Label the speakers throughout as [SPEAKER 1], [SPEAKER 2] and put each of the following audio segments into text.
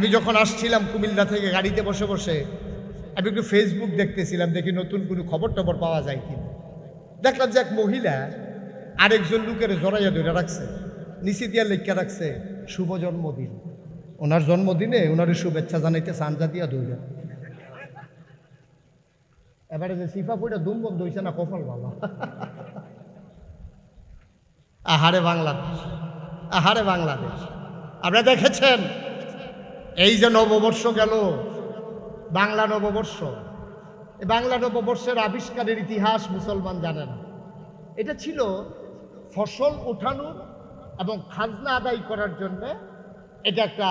[SPEAKER 1] আমি যখন আসছিলাম কুমিল্লা থেকে গাড়িতে বসে বসে, আমি একটু ফেসবুক দেখতেছিলাম, দেখি নতুন কোনো খবর টবর পাওয়া যায় কিনা। দেখলাম যে এক মহিলা আরেকজন লোকের জড়াইয়া ধরে রাখছে, নিচে দিয়া লেখা রাখছে, শুভ জন্মদিন। ওনার জন্মদিনে ওনার শুভেচ্ছা জানাইতে সানজা দিয়া ধরে এবারে যে সিফা পইটা দুম বন্ধ হয়েছে না, কপাল বাবা আহারে বাংলাদেশ আহারে বাংলাদেশ। আপনারা দেখেছেন? এই যে নববর্ষ গেল, বাংলা নববর্ষ। বাংলা নববর্ষের আবিষ্কারের ইতিহাস মুসলমান জানে না। এটা ছিল ফসল ওঠানোর এবং খাজনা আদায় করার জন্য এটা একটা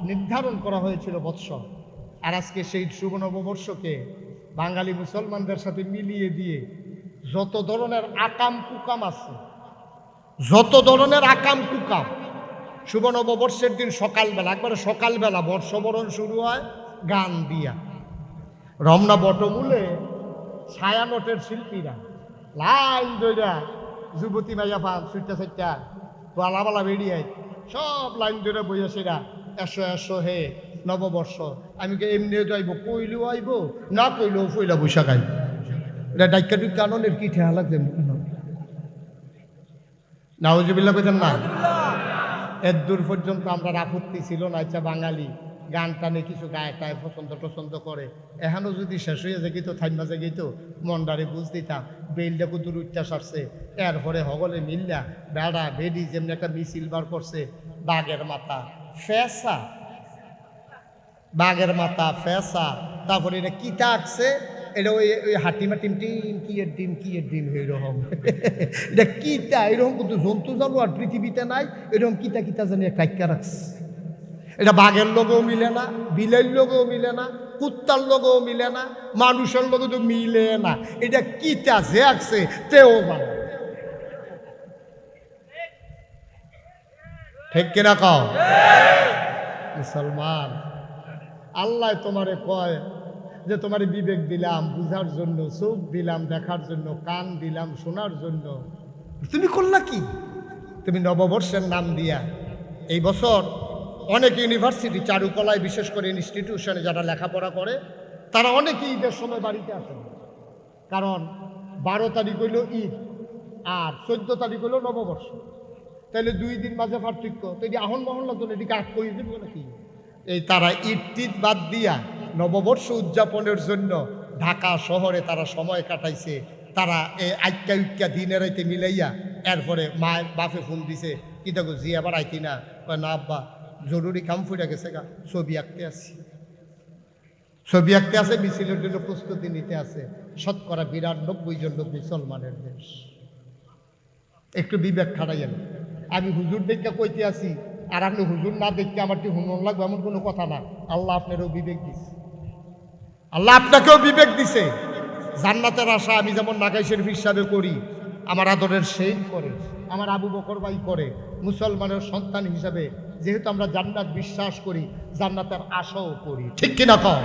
[SPEAKER 1] নির্ধারণ করা হয়েছিল বৎসর। আর আজকে সেই শুভ নববর্ষকে বাঙালি মুসলমানদের সাথে মিলিয়ে দিয়ে যত ধরনের আকাম কুকাম আছে, যত ধরনের আকাম কুকাম শুভ নববর্ষের দিন সকালবেলা, একবারে সকালবেলা বর্ষবরণ শুরু হয় গান দিয়া। রমনা বটমূলে ছায়ানটের শিল্পীরা, লাইন দইরা যুবতী মাইয়া পান সুইটা সাইটা বালা বেরিয়ে সব লাইন ধরে বইয়া সেরা, এসো এসো হে নববর্ষ, আমি কি এমনি যাইব কইলেও আইব, না কইলেও ফইলা বৈশাখ আইব। এটা ডাইকা টুকা আনন্দের কি ঠেহা লাগবে নাউজুবিল্লা কইতেন না। এর দূর পর্যন্ত আমরা আপত্তি ছিল না আচ্ছা বাঙালি গান টানে কিছু গায়ে টায় পছন্দ টছন্দ করে। এখানেও যদি শেষ হয়ে যায় তো থাইমা যে গেতো, মন্ডারে বুঝ দিতাম বেলটা কুতুর উচ্চাস আসছে এরপরে হগলে মিল্লা, বেড়া, বেডি যেমনি একটা মিছিল বার করছে, বাঘের মাথা ফেসা। বাঘের মাথা ফেসা। তারপরে এটা কিতা আঁকছে এটা ওই ওই হাটিমা টিম টিম, কি এর ডিম, কি এর ডিম এরকম এটা কিতা এরকম কিন্তু জন্তু জানো আর পৃথিবীতে নাই, এরকম কিতা কিতা জানি একটা রাখছে এটা বাঘের লোকেও মিলে না, বিলের লোকেও মিলে না, কুত্তার লোকেও মিলে না, মানুষের লোকে তো মিলে না। এটা কিতা যে আঁকছে তেও জানে। ঠিক কিনা কও? মুসলমান। আল্লাহ তোমারে কয় যে তোমার বিবেক দিলাম, বুঝার জন্য, চোখ দিলাম, দেখার জন্য, কান দিলাম, শোনার জন্য। তুমি করলা কি? তুমি নববর্ষের নাম দিয়া এই বছর অনেক ইউনিভার্সিটি, চারুকলায় বিশেষ করে ইনস্টিটিউশনে যারা লেখাপড়া করে, তারা অনেকে ঈদের সময় বাড়িতে আসেন কারণ বারো তারিখ হইল ঈদ, আর চোদ্দ তারিখ হইল নববর্ষ। তাহলে দুই দিন মাঝে পার্থক্য। তো এটি আহন মহল্লা তো এটিকে আট করে দেবো নাকি? এই তারা ঈদ টিদ বাদ দিয়া নববর্ষ উদযাপনের জন্য ঢাকা শহরে তারা সময় কাটাইছে। তারা এই আইক্কা উইক্কা দিনের রাইতে মিলাইয়া এরপরে মায়ের বাপে ফোন দিছে। কি দেখো জি আবার আইতি না না আব্বা, জরুরি কাম ফুটে গেছে গা, ছবি আঁকতে আসি ছবি আঁকতে আছে মিছিলের জন্য প্রস্তুতি নিতে আছে শতকরা বিরানব্বই জন লোক মুসলমানের দেশ। একটু বিবেক খাটাইয়েন। আমি হুজুর দেখে কইতে আসি, আর আপনি হুজুর না দেখতে আমার কি হুনন লাগবে? এমন কোনো কথা না। আল্লাহ আপনারও বিবেক দিছে। আল্লাহ আপনাকেও বিবেক দিছে। জান্নাতের আশা আমি যেমন নাগাই শরীফ হিসাবে করি, আমার আদরের সেই করে, আমার আবু বকর ভাই করে, মুসলমানের সন্তান হিসাবে যেহেতু আমরা জান্নাত বিশ্বাস করি, জান্নাতের আশাও করি। ঠিক কিনা কম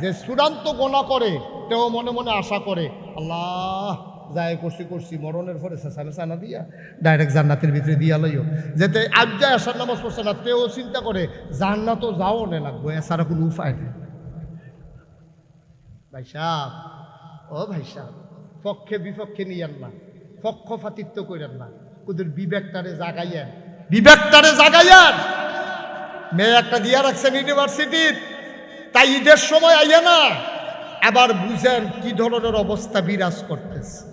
[SPEAKER 1] যে চূড়ান্ত গোনা করে, তেও মনে মনে আশা করে, আল্লাহ যায় করছি করছি, মরণের পরে সাসানে সানা দিয়া, ডাইরেক্ট জান্নাতের ভিতরে দিয়া লইও। যেতে আজ যায় আসার নামাজ পড়ছে না, তেও চিন্তা করে, জান্নাতও যাও নে লাগবো, এছাড়া কোনো উপায় নেই। ভাই সাহ। ও ভাই সাহ, পক্ষে বিপক্ষে নিয়েন না পক্ষপাতিত্ব করেন না, ওদের বিবেকটারে জাগাইয়েন। বিবেকটারে জাগাইয়েন। মেয়ে একটা দিয়া রাখছেন ইউনিভার্সিটির, তাই ঈদের সময় আইয়া না, আবার বুঝেন কি ধরনের অবস্থা বিরাজ করতেছে।